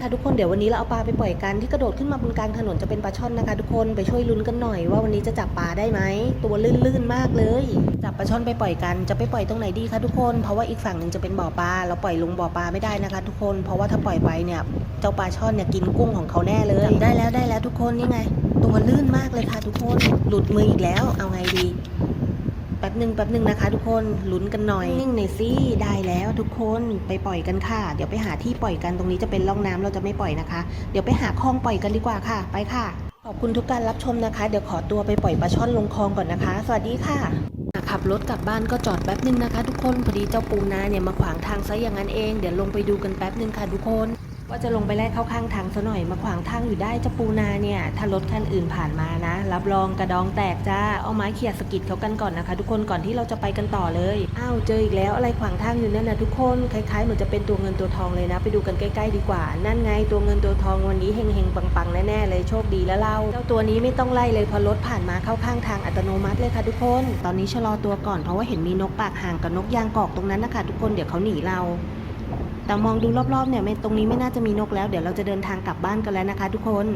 ค่ะทุกคนเดี๋ยววันนี้เราเอาปลาไปปล่อยกันที่กระโดดขึ้นมาบนกลางถนนจะเป็นปลาช่อนนะคะ ทุกคนไปช่วยลุ้นกันหน่อยว่าวันนี้จะจับปลาได้ไหมตัวลื่นๆมากเลย จับปลาช่อนไปปล่อยกันจะไปปล่อยตรงไหนดีคะทุกคนเพราะว่าอีกฝั่งหนึ่งจะเป็นบ่อปลาเราปล่อยลงบ่อปลาไม่ได้นะคะ ทุกคนเพราะว่าถ้าปล่อยไปเนี่ยเจ้าปลาช่อนเนี่ยกินกุ้งของเขาแน่เลยได้แล้วได้แล้วทุกคนนี่ไง ตัวลื่นมากเลยค่ะทุกคนหลุดมืออีกแล้วเอาไงดี หนึ่งแป๊บหนึ่งนะคะ ทุกคนลุ้นกันหน่อยนิ่งหน่อยสิได้แล้วทุกคนไปปล่อยกันค่ะ เดี๋ยวไปหาที่ปล่อยกันตรงนี้จะเป็นร่องน้ำเราจะไม่ปล่อยนะคะ เดี๋ยวไปหาคลองปล่อยกันดีกว่าค่ะ ไปค่ะ ขอบคุณทุกการรับชมนะคะ เดี๋ยวขอตัวไปปล่อยปลาช่อนลงคลองก่อนนะคะ สวัสดีค่ะขับรถกลับบ้านก็จอดแป๊บหนึ่งนะคะ ทุกคนพอดีเจ้าปูนาเนี่ยมาขวางทางซะอย่างนั้นเอง เดี๋ยวลงไปดูกันแป๊บหนึ่งค่ะทุกคน ว่าจะลงไปไล่เข้าข้างทางซะหน่อยมาขวางทางอยู่ได้จ้าปูนาเนี่ย ถ้ารถคันอื่นผ่านมานะ รับรองกระดองแตกจ้า เอาไม้เขี่ยสกิดเขากันก่อนนะคะ ทุกคนก่อนที่เราจะไปกันต่อเลยอ้าวเจออีกแล้วอะไรขวางทางอยู่นั่นนะทุกคนคล้ายๆเหมือนจะเป็นตัวเงินตัวทองเลยนะ ไปดูกันใกล้ๆดีกว่า นั่นไงตัวเงินตัวทองวันนี้เฮงๆปังๆแน่ๆเลยโชคดีแล้วเราเจ้าตัวนี้ไม่ต้องไล่เลยพอรถผ่านมาเข้าข้างทางอัตโนมัติเลยค่ะทุกคน ตอนนี้ชะลอตัวก่อนเพราะว่าเห็นมีนกปากห่างกับนกยางกอกตรงนั้นนะคะทุกคนเดี๋ยวเขาหนีเรา แต่มองดูรอบๆเนี่ยไม่ตรงนี้ไม่น่าจะมีนกแล้ว เดี๋ยวเราจะเดินทางกลับบ้านกันแล้วนะคะ ทุกคน